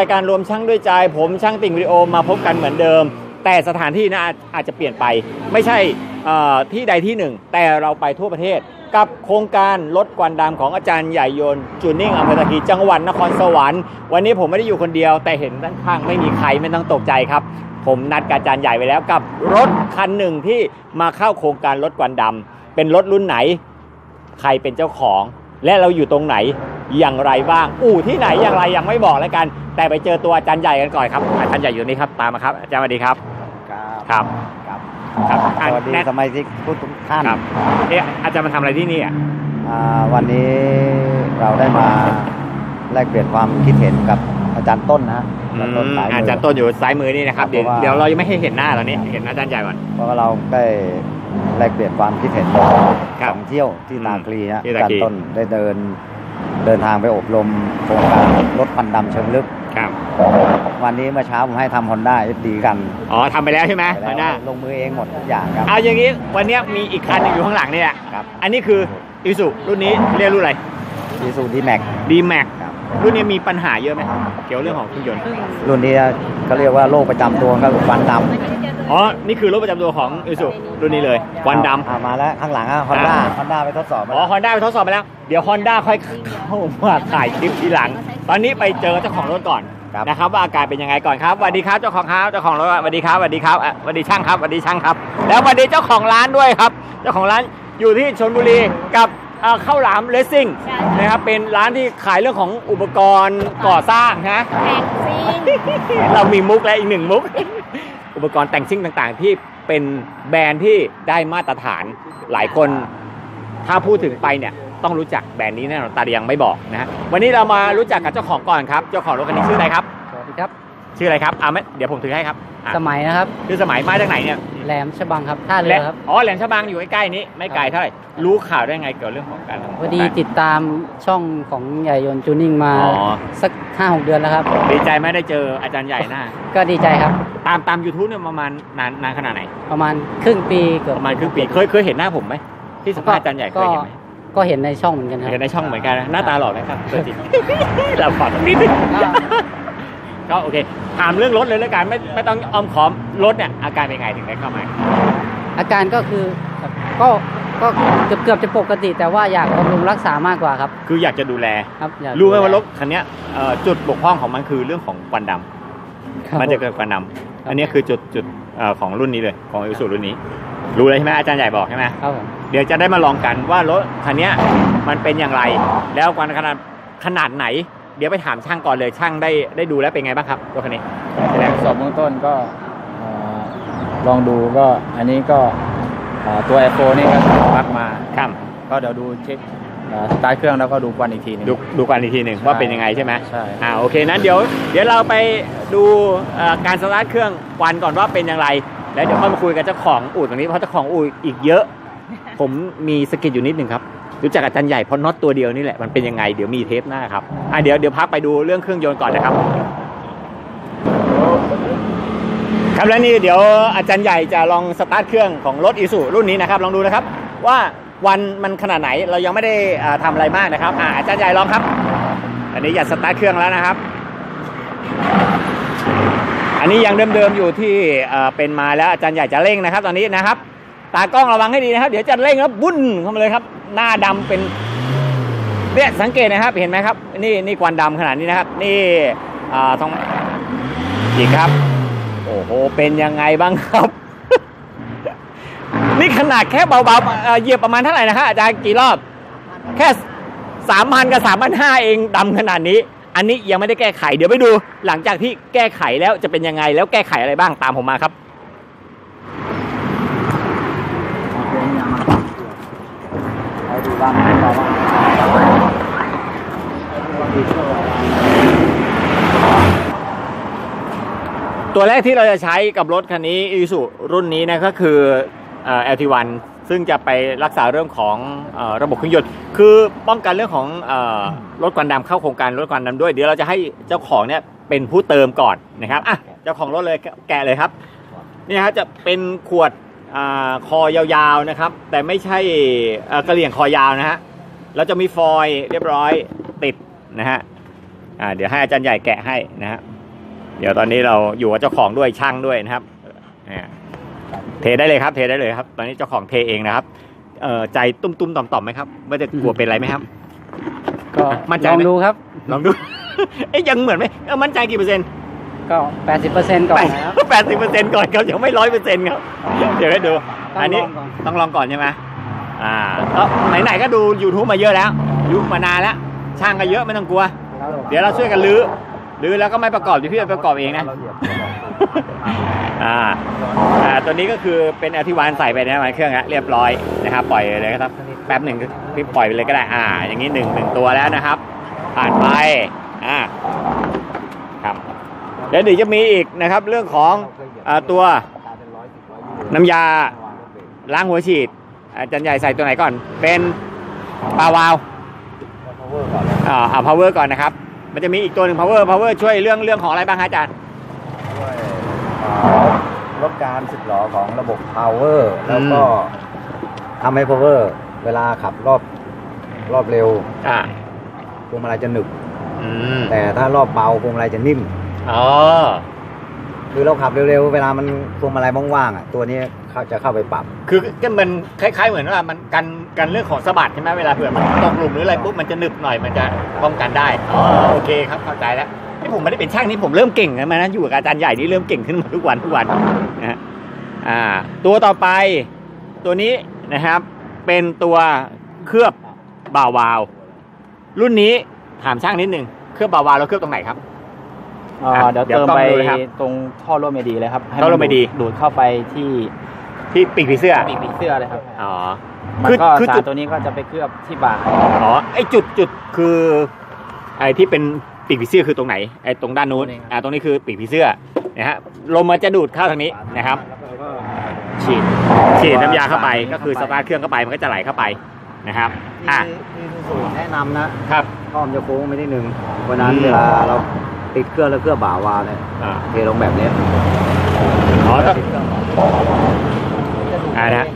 รายการรวมช่างด้วยใจผมช่างติ่งวิดีโอมาพบกันเหมือนเดิม แต่สถานที่นะอาจอาจจะเปลี่ยนไป ไม่ใช่ที่ใดที่หนึ่ง แต่เราไปทั่วประเทศ กับโครงการลดควันดำของอาจารย์ใหญ่ยนจูนิ่งอำเภอตะกีจังหวัดนครสวรรค์วันนี้ผมไม่ได้อยู่คนเดียว แต่เห็นด้านข้างไม่มีใครไม่ต้องตกใจครับ ผมนัดกับอาจารย์ใหญ่ไว้แล้วกับรถคันหนึ่งที่มาเข้าโครงการลดควันดำเป็นรถรุ่นไหน ใครเป็นเจ้าของ และเราอยู่ตรงไหน อย่างไรบ้าง อู่ที่ไหนอย่างไรยังไม่บอกแล้วกัน แต่ไปเจอตัวอาจารย์ใหญ่กันก่อนครับอาจารย์ใหญ่อยู่นี่ครับตามมาครับอาจารย์สวัสดีครับครับครับครับครับอะสวัสดีแนะสมาชิกทุกทุกท่านครับเอ๊ะอาจารย์มาทำอะไรที่นี่อะอ่าวันนี้เราได้มาแลกเปลี่ยนความคิดเห็นกับอาจารย์ต้นนะอาจารย์ต้นสายมือาจารย์ต้นอยู่ซ้ายมือนี่นะครับครับเดี๋ยวเพราะว่าเดี๋ยวเรายังไม่ให้เห็นหน้าเราเนี่ยเห็นอาจารย์ใหญ่ก่อนเพราะว่าเราได้แลกเปลี่ยนความคิดเห็นครับสองเที่ยวที่อืมนาคลีนะที่อานาจารคลีย์ต้นได้เดิน เดินทางไปอบรมโครงการลดควันดำเชิงลึก ครับ วันนี้เมื่อเช้าผมให้ทำฮอนด้าเอดีกันอ๋อทำไปแล้วใช่ไหมไปหัวหแล้น้าวลงมือเองหมดทุกอย่างครับ เอาอย่างนี้วันเนี้ยมีอีกคันหนึงอยู่ข้างหลังนี่แหละครับ อันนี้คืออิสุรุ่นนี้เรียกรุ่นอะไรอีซูดีแม็กดีแม็กครับรุ่นนี้มีปัญหาเยอะไหมเกี่ยวเรื่องของเครื่องยนต์รุ่นนี้เขาเรียกว่าโรคประจำตัวก็คือควันดำ อ๋อ นี่คือรถประจำตัวของอิสุรุ่นนี้เลยควันดำ อ่ามาแล้วข้างหลังอะฮอนด้าอ่า ฮอนด้าไปทดสอบมาอ๋อแล้วฮอนด้าไปทดสอบไปแล้ว เดี๋ยวฮอนด้าค่อยเข้ามาถ่ายคลิปทีหลัง ตอนนี้ไปเจอเจ้าของรถก่อนครับนะครับว่าอาการเป็นยังไงก่อนครับสวัสดีครับเจ้าของครับเจ้าของรถสวัสดีครับสวัสดีครับอะสวัสดีช่างครับสวัสดีช่างครับ แล้วสวัสดีเจ้าของร้านด้วยครับ เจ้าของร้านอยู่ที่ชลบุรีกับเอ่อข้าวหลามเลสซิ่งนะครับเป็นร้านที่ขายเรื่องของอุปกรณ์ก่อสร้างนะ แท็กซิ่งเรามีมุกและอีกหนึ่งมุก อุปกรณ์แต่งซิ่งต่างๆ ที่เป็นแบรนด์ที่ได้มาตรฐานหลายคนถ้าพูดถึงไปเนี่ยต้องรู้จักแบรนด์นี้แน่นอนตาเดียงไม่บอกนะฮะวันนี้เรามารู้จักกับเจ้าของก่อนครับ เจ้าของรถคันนี้ชื่ออะไรครับ ชื่ออะไรครับอ่าไม่เดี๋ยวผมถือให้ครับอะสมัยนะครับ ชื่อสมัยมาจากไหนเนี่ยแหลมฉบังครับท่าเรือครับอ๋อแหลมฉบังอยู่ใกล้ๆนี้ไม่ไกลเท่าไหร่รู้ข่าวได้ไงเกี่ยวกับเรื่องของการทำพอดีติดตามช่องของใหญ่ยนต์จูนิ่งมาอ๋อสักห้าหกเดือนแล้วครับ ดีใจไหม่ได้เจออาจารย์ใหญ่หน้าก็ดีใจครับ ตามตามยูทูบเนี่ยประมาณนานนานขนาดไหน ประมาณครึ่งปีเกือบประมาณครึ่งปีเคยเคยเห็นหน้าผมไหมที่สัมภาษณ์อาจารย์ใหญ่เคยเห็นไหมก็เห็นในช่องเหมือนกันครับ เห็นในช่องเหมือนกันนะหน้าตาหล่อนะครับตัวจริงเราขอสักนิดนึง ก็ โอเคถามเรื่องรถเลยแล้วกันไม่ไม่ต้องอ้อมค้อมรถเนี่ยอาการเป็นไงถึงได้เข้ามาอาการก็คือแบบก็ก็เกือบเกือบจะปกติ แต่ว่าอยากบำรุงรักษามากกว่าครับคืออยากจะดูแลครับอยากรู้ไหมดูแลว่ารถคันเนี้ยเอ่อจุดบกพร่องของมันคือเรื่องของควันดำครับมันจะเกิดควันดำอันนี้คือจุดจุดเอ่อของรุ่นนี้เลยของอิสุรุ่นนี้ รู้เลยใช่ไหมอาจารย์ใหญ่บอกใช่ไหมครับผมเดี๋ยวจะได้มาลองกันว่ารถคันเนี้ยมันเป็นอย่างไร แล้วควันขนาดขนาดไหน เดี๋ยวไปถามช่างก่อนเลยช่างได้ได้ดูแล้วเป็นไงบ้างครับรถคันนี้แรงสอบเบื้องต้นก็เอ่อลองดูก็อันนี้ก็เอ่อตัว i p h o n e นี่ก็พักมาครับก็เดี๋ยวดูเช็คเอ่อสตาร์ทเครื่องแล้วก็ดูควันอีกทีหนึงดูดูกันอีกทีหนึ่งว่าเป็นยังไงใช่ไหมใช่อ่าโอเคนั้นเดี๋ยวเดี๋ยวเราไปดูเอ่อการสตาร์ทเครื่องควันก่อนว่าเป็นอย่างไร แล้วเดี๋ยวค่อยมาคุยกับเจ้าของอู่ตรงนี้เพราะเจ้าของอู่อีกเยอะ ผมมีสกิดอยู่นิดหนึ่งครับ รู้จักอาจารย์ใหญ่เพราะน็อตตัวเดียวนี่แหละมันเป็นยังไงเดี๋ยวมีเทปหน้าครับอะเดี๋ยวเดี๋ยวพักไปดูเรื่องเครื่องยนต์ก่อนนะครับ ครับแล้วนี่เดี๋ยวอาจารย์ใหญ่จะลองสตาร์ทเครื่องของรถอีซูรุ่นนี้นะครับ ลองดูนะครับ ว่าวันมันขนาดไหนเรายังไม่ได้อ่าทำอะไรมากนะครับอ่าอาจารย์ใหญ่ลองครับ อันนี้อยากสตาร์ทเครื่องแล้วนะครับ อันนี้ยังเดิมๆอยู่ที่เป็นมาแล้วอาจารย์ใหญ่จะเร่งนะครับ ตอนนี้นะครับ ตากล้องระวังให้ดีนะครับ เดี๋ยวจะเร่งแล้วบุ้นเข้ามาเลยครับ หน้าดำเป็นเนี่ยสังเกตนะครับ เห็นไหมครับ นี่นี่ควันดำขนาดนี้นะครับ นี่อ่าทองอีกครับ โอ้โห เป็นยังไงบ้างครับ นี่ขนาดแค่เบาๆเอ่อเหยียบประมาณเท่าไหร่นะฮะอาจารย์กี่รอบ แค่สามพันกับสามพันห้าเองดำขนาดนี้ อันนี้ยังไม่ได้แก้ไข เดี๋ยวไปดู หลังจากที่แก้ไขแล้วจะเป็นยังไง แล้วแก้ไขอะไรบ้างตามผมมาครับ ไป ดูบ้างต่อว่าตัวแรกที่เราจะใช้กับรถคันนี้อีซูรุ่นนี้นะก็คือเอ่อ LT1 ซึ่งจะไปรักษาเรื่องของระบบเครื่องยนต์คือป้องกันเรื่องของรถควันดำเข้าโครงการรถควันดำด้วย เดี๋ยวเราจะให้เจ้าของเนี่ยเป็นผู้เติมก่อนนะครับอะเจ้าของรถเลยแกะเลยครับนี่ฮะจะเป็นขวด คอยาวๆนะครับ แต่ไม่ใช่เอ่อกระเหลี่ยงคอยาวนะฮะเราจะมีฟอยล์เรียบร้อยติดนะฮะอ่าเดี๋ยวให้อาจารย์ใหญ่แกะให้นะฮะเดี๋ยวตอนนี้เราอยู่กับเจ้าของด้วยช่างด้วยนะครับอ่าเทได้เลยครับ เทได้เลยครับ ตอนนี้เจ้าของเทเองนะครับเอ่อใจตุ้มตุ้มๆต่อมต่อมๆไหมครับว่าจะกลัวเป็นไรไหมครับ ก็มั่นใจลไหมองดูครับลองดูเอ๊ยยังเหมือนไหมเออมั่นใจกี่เปอร์เซ็นต์ ก็80%ก่อนนะครับ แปดสิบเปอร์เซ็นต์ก่อนครับยังไม่ร้อยเปอร์เซ็นต์ครับ เดี๋ยวให้ดูต้องอันนี้ลองก่อนต้องลองก่อนใช่ไหมอ่าก็ไหนๆก็ดู YouTube มาเยอะแล้วยุคมานานแล้ว ช่างก็เยอะไม่ต้องกลัว เดี๋ยวเราช่วยกันรื้อรื้อแล้วก็ไม่ประกอบเดี๋ยวพี่เอาไปประกอบเองนะอ่าอ่าตัวนี้ก็คือเป็นอธิวานใส่ไปในน้ำมันเครื่องแล้วเรียบร้อยนะครับปล่อยเลยครับแป๊บหนึ่งพี่ปล่อยไปเลยก็ได้อ่า อย่างนี้หนึ่งหนึ่งตัวแล้วนะครับ ผ่านไปอ่าครับ แล้วเดี๋ยวจะมีอีกนะครับเรื่องของอ่าตัวน้ำยาล้างหัวฉีดอาจารย์ใหญ่ใส่ตัวไหนก่อน เป็นปลาวาล์วอ่าเอา power ก่อนนะครับ มันจะมีอีกตัวหนึ่ง power power ช่วยเรื่องเรื่องของอะไรบ้างฮะอาจารย์ช่วยเอ่อลดการสึกหรอของระบบ power แล้วก็ทำให้ power เวลาขับรอบรอบเร็วอ่าพวงมาลัยจะหนึบอืมแต่ถ้ารอบเบาพวงมาลัยจะนิ่ม อ๋อ คือเราขับเร็วๆ เวลามันพวงมาลัยว่างๆอะตัวนี้เขาจะเข้าไปปรับ คือก็มันคล้าย ๆ เหมือนว่ามันกันกันเรื่องของสะบัดใช่ไหมเวลาเผื่อมันตกหลุมหรืออะไรปุ๊บมันจะหนึบหน่อยมันจะป้องกันได้อ๋อโอเคครับเข้าใจแล้วนี่ผมไม่ได้เป็นช่างนี่ผมเริ่มเก่งแล้วนะอยู่กับอาจารย์ใหญ่นี่เริ่มเก่งขึ้นมาทุกวันทุกวันนะฮะอ่า ตัวต่อไปตัวนี้นะครับ เป็นตัวเคลือบบ่าววาว รุ่นนี้ถามช่างนิดนึงเคลือบบ่าววาวเราเคลือบตรงไหนครับ เอ่ออะเดี๋ยวเดี๋ยวเติมต้องไปดูนะครับตรงท่อร่วมเมดีเลยครับให้ท่อร่วมน AD ดูดดูดเข้าไปที่ที่ปีกผีเสื้อปีกผีเสื้อเลยครับอ๋อมันคือก็คือสาจุรดตัวนี้ก็จะไปเคลือบที่บ่าอ๋อไอจุดจุดคือไอที่เป็นปีกผีเสื้อคือตรงไหนไอตรงด้านนู้นอ่าตรงนี้คือปีกผีเสื้อนะฮะลมมันจะดูดเข้าทางนี้นะครับฉีดฉีดน้ำยาเข้าไปก็คือสตาร์ทเครื่องเข้าไปมันก็จะไหลเข้าไปนะครับอะที่ที่สูตรแนะนำนะครับท่อมนจะโค้งไปนิดนึงเพราะฉะนั้นอืมเวลาเรา ติดเครื่องแล้วเครื่องบ่าวาล์วเนี่ยอ่าเทลงแบบนี้อ๋อต้องติดเครื่องบ่าวอ่านะ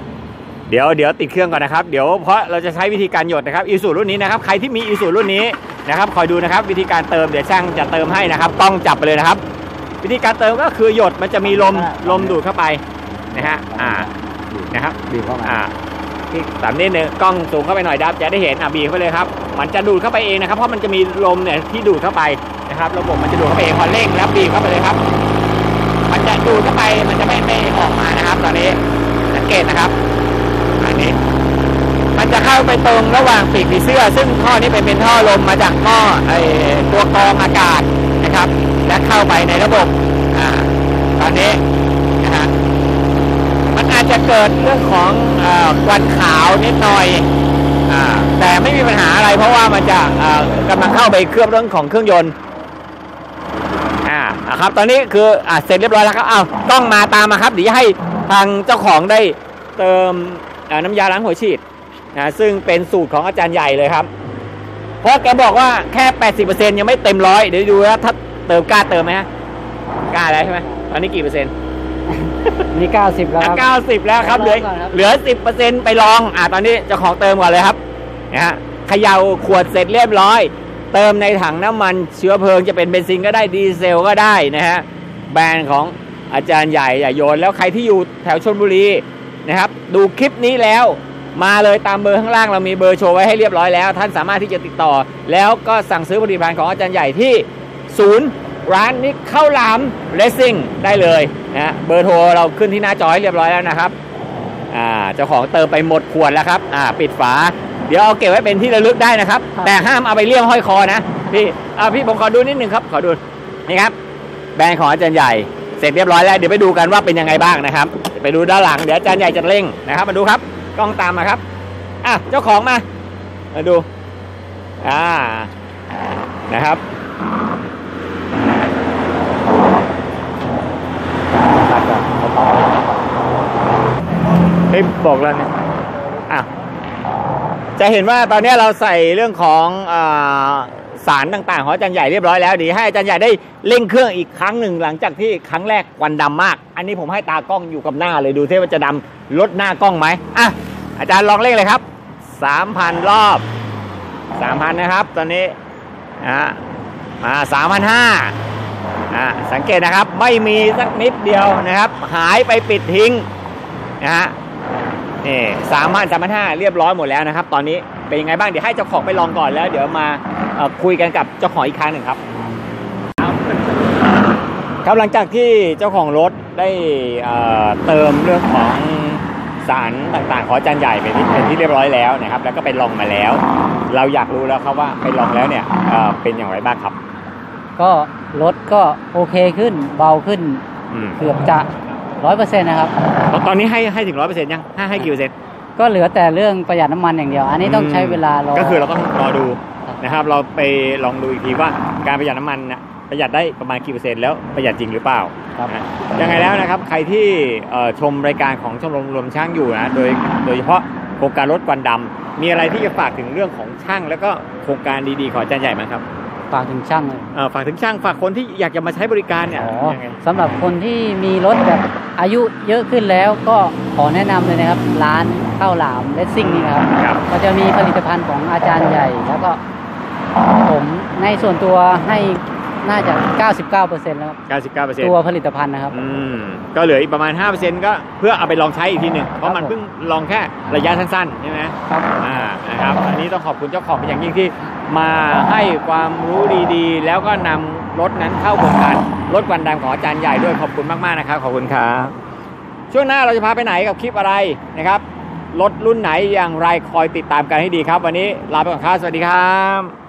เดี๋ยวเดี๋ยวติดเครื่องก่อนนะครับ เดี๋ยวเพราะเราจะใช้วิธีการหยดนะครับอีสูรุ่นนี้นะครับ ใครที่มีอีสูรุ่นนี้นะครับ คอยดูนะครับ วิธีการเติมเดี๋ยวช่างจะเติมให้นะครับ ต้องจับไปเลยนะครับ วิธีการเติมก็คือหยดมันจะมีลมลมดูดเข้าไปนะฮะอ่านะครับบีบเข้ามาอ่า ที่สามนิดนึงกล้องสูงเข้าไปหน่อยดับจะได้เห็นอะบีบไปเลยครับ มันจะดูดเข้าไปเองนะครับ เพราะมันจะมีลมเนี่ยที่ดูดเข้าไปนะครับ ระบบมันจะดูดเข้าไปเองพอเร่งแล้วบีบเข้าไปเลยครับ มันจะดูดเข้าไปมันจะไม่ไม่ออกมานะครับ ตอนนี้สังเกตนะครับอันนี้ มันจะเข้าไปตรงระหว่างปีกผีเสื้อ ซึ่งท่อนี้เป็นเป็นท่อลมมาจากหม้อไอตัวกรองอากาศนะครับ และเข้าไปในระบบอ่าตอนนี้นะฮะ มันอาจจะ เกิดเรื่องของอควันขาวนิดหน่อยอแต่ไม่มีปัญหาอะไร เพราะว่ามันจะกำลังเข้าไปเคลือบเรื่องของเครื่องยนต์อ่าครับ ตอนนี้คืออเสร็จเรียบร้อยแล้วครับอ้าวต้องมาตามมาครับเดี๋ยวให้ทางเจ้าของได้เติมน้ำยาล้างหัวฉีดนะซึ่งเป็นสูตรของอาจารย์ใหญ่เลยครับเพราะแกบอกว่าแค่ 80%ยังไม่เต็มร้อยเดี๋ยวดูว่าถ้าเติมกล้าเติมไหมฮะกล้าแล้วใช่ไหมตอนนี้กี่เปอร์เซ็นต์ นี่90แล้วครับเก้าสิบแล้วครับ เหลือลองก่อนครับ เหลือสิบเปอร์เซ็นต์ไปลอง อ่าตอนนี้เจ้าของเติมก่อนเลยครับนะฮะเขย่าขวดเสร็จเรียบร้อย เติมในถังน้ำมันเชื้อเพลิงจะเป็นเบนซินก็ได้ดีเซลก็ได้นะฮะ แบรนด์ของอาจารย์ใหญ่อย่าโยน แล้วใครที่อยู่แถวชนบุรีนะครับ ดูคลิปนี้แล้วมาเลยตามเบอร์ข้างล่างเรามีเบอร์โชว์ไว้ให้เรียบร้อยแล้ว ท่านสามารถที่จะติดต่อ แล้วก็สั่งซื้อผลิตภัณฑ์ของอาจารย์ใหญ่ที่ศูนย์ ร้านนิกข้าวหลามเลสซิ่งได้เลยนะฮะเบอร์โทรเราขึ้นที่หน้าจอให้เรียบร้อยแล้วนะครับอ่าเจ้าของเติมไปหมดขวดแล้วครับอ่าปิดฝา เดี๋ยวเอาเก็บไว้เป็นที่ระลึกได้นะครับ แต่ห้ามเอาไปเลี่ยมห้อยคอนะพี่อ่าพี่ผมขอดูนิดนึงครับขอดูนี่ครับ แบรนด์ของอาจารย์ใหญ่เสร็จเรียบร้อยแล้วเดี๋ยวไปดูกันว่าเป็นยังไงบ้างนะครับ ไปดูด้านหลังเดี๋ยวอาจารย์ใหญ่จะเร่งนะครับมาดูครับกล้องตามมาครับอะเจ้าของมามาดูอ่านะครับ เฮ้ย บอกแล้วเนี่ยอะจะเห็นว่าตอนนี้เราใส่เรื่องของอสารต่างๆของอาจารย์ใหญ่เรียบร้อยแล้วดีให้อาจารย์ใหญ่ได้เร่งเครื่องอีกครั้งหนึ่งหลังจากที่ครั้งแรกควันดำมาก อันนี้ผมให้ตากล้องอยู่กับหน้าเลยดูเท่ว่าจะดำลดหน้ากล้องไหมอะอาจารย์ลองเร่งเลยครับสามพันรอบสามพันนะครับ ตอนนี้อ่าสามพันห้าอ่าสังเกตนะครับไม่มีสักนิดเดียวนะครับ หายไปปิดทิ้งนะฮะ นี่สามพันสามพันห้าเรียบร้อยหมดแล้วนะครับ ตอนนี้เป็นยังไงบ้างเดี๋ยวให้เจ้าของไปลองก่อนแล้ว เดี๋ยวมาเอ่อคุยกันกับเจ้าของอีกครั้งหนึ่งครับ ครับหลังจากที่เจ้าของรถได้เอ่อเติมเรื่องของสารต่างๆ ของอาจารย์ใหญ่เป็นที่เป็นที่เรียบร้อยแล้วนะครับ แล้วก็ไปลองมาแล้ว เราอยากรู้แล้วครับว่าไปลองแล้วเนี่ยเอ่อเป็นอย่างไรบ้างครับ ก็รถก็โอเคขึ้นเบาขึ้นอืมเกือบจะ ร้อยเปอร์เซ็นต์นะครับตอนตอนนี้ให้ให้ถึงร้อยเปอร์เซ็นต์ยังให้ให้กี่เปอร์เซ็นต์ก็เหลือแต่เรื่องประหยัดน้ำมันอย่างเดียว อันนี้ต้องใช้เวลารอก็คือเราต้องรอดูครับนะครับ เราไปลองดูอีกทีว่าการประหยัดน้ำมันน่ะประหยัดได้ประมาณกี่เปอร์เซ็นต์แล้วประหยัดจริงหรือเปล่าครับนะยังไงแล้วนะครับ ใครที่เอ่อชมรายการของชมรมรวมช่างอยู่นะโดยโดยเฉพาะโครงการรถควันดำมีอะไรที่จะฝากถึงเรื่องของช่าง แล้วก็โครงการดีๆของอาจารย์ใหญ่ไหมครับ ฝากถึงช่างเลยเอ่อฝากถึงช่างฝากคนที่อยากจะมาใช้บริการเนี่ยอ๋อยังไงสำหรับคนที่มีรถแบบอายุเยอะขึ้นแล้วก็ขอแนะนำเลยนะครับ ร้านข้าวหลามเลสซิ่งนี่นะครับครับก็จะมีผลิตภัณฑ์ของอาจารย์ใหญ่ แล้วก็ผมในส่วนตัวให้ น่าจะ 99%แล้วครับ99เปอร์เซ็นต์ตัวผลิตภัณฑ์นะครับ อืม ก็เหลืออีกประมาณ 5%ก็เพื่อเอาไปลองใช้อีกทีหนึ่งเพราะมันครับผมเพิ่งลองแค่ระยะสั้นๆใช่ไหมครับอ่านะครับ อันนี้ต้องขอบคุณเจ้าของเป็นอย่างยิ่งที่มาให้ความรู้ดีๆ แล้วก็นำรถนั้นเข้าโครงการรถวันดำของอาจารย์ใหญ่ด้วยขอบคุณมากๆนะครับขอบคุณครับช่วงหน้าเราจะพาไปไหนกับคลิปอะไรนะครับรถรุ่นไหนอย่างไรคอยติดตามกันให้ดีครับ วันนี้ลาไปก่อนครับสวัสดีครับ